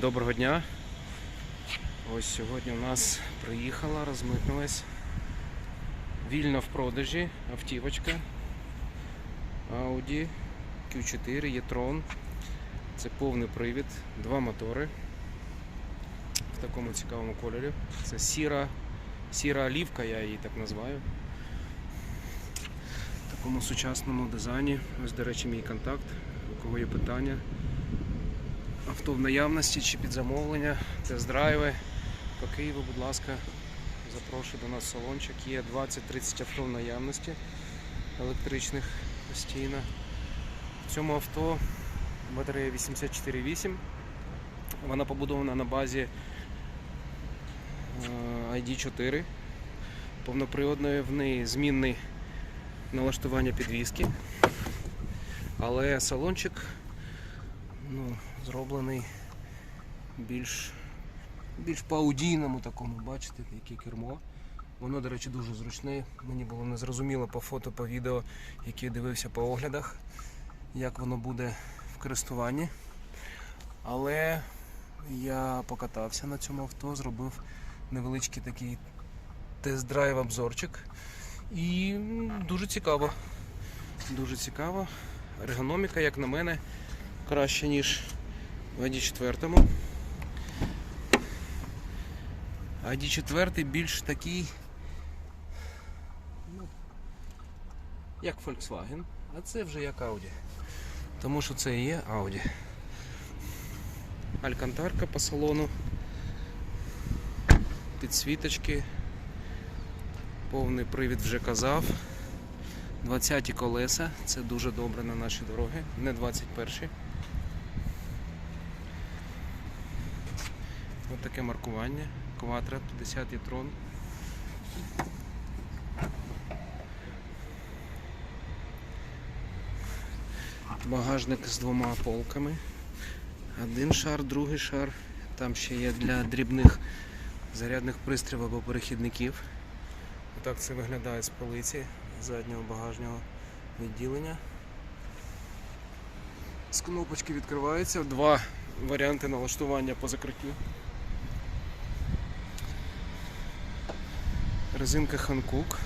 Доброго дня. Ось сьогодні у нас приїхала, розмитнилась вільно в продажі автівочка Audi Q4 e-tron. Це повний привід, два мотори в такому цікавому кольорі. Це сіра, сіра олівка, я її так називаю. В такому сучасному дизайні. Ось, до речі, мій контакт. У кого є питання. Авто в наявності чи під замовлення, тест-драйви по Києву, будь ласка, запрошую до нас салончик. Є 20-30 авто в наявності електричних постійно. В цьому авто батарея 84.8. Вона побудована на базі е, ID4. Повноприводної в неї змінний налаштування підвіски. Але салончик ну, зроблений більш, більш по-аудійному такому, бачите, яке кермо. Воно, до речі, дуже зручне. Мені було незрозуміло по фото, по відео, які дивився по оглядах, як воно буде в користуванні. Але я покатався на цьому авто, зробив невеличкий такий тест-драйв обзорчик. І дуже цікаво. Дуже цікаво. Ергономіка, як на мене, краще, ніж в ID4. ID4 більш такий, ну, як Volkswagen, а це вже як Audi. Тому що це і є Audi. Алькантарка по салону, підсвіточки, повний привід вже казав. 20 колеса, це дуже добре на наші дороги, не 21. Ось таке маркування. Квадро 50 трон. Багажник з двома полками. Один шар, другий шар. Там ще є для дрібних зарядних пристроїв або перехідників. Отак це виглядає з полиці заднього багажного відділення. З кнопочки відкривається. Два варіанти налаштування по закриттю. Резинка Hankook.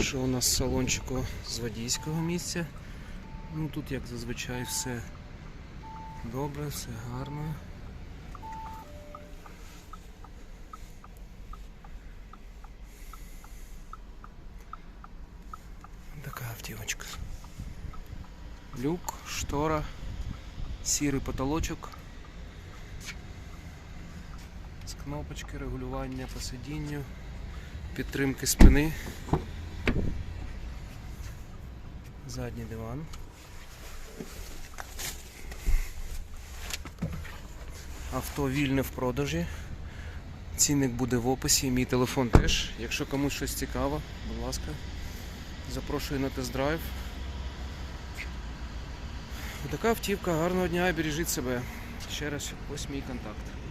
Що у нас з салончику з водійського місця? Ну тут як зазвичай все добре, все гарно. Така автівочка. Люк, штора, сірий потолочок. З кнопочки регулювання по сидінню, підтримки спини. Задній диван. Авто вільне в продажі. Цінник буде в описі, мій телефон теж. Якщо комусь щось цікаво, будь ласка, запрошую на тест-драйв. Така автівка, гарного дня, бережіть себе. Ще раз ось мій контакт.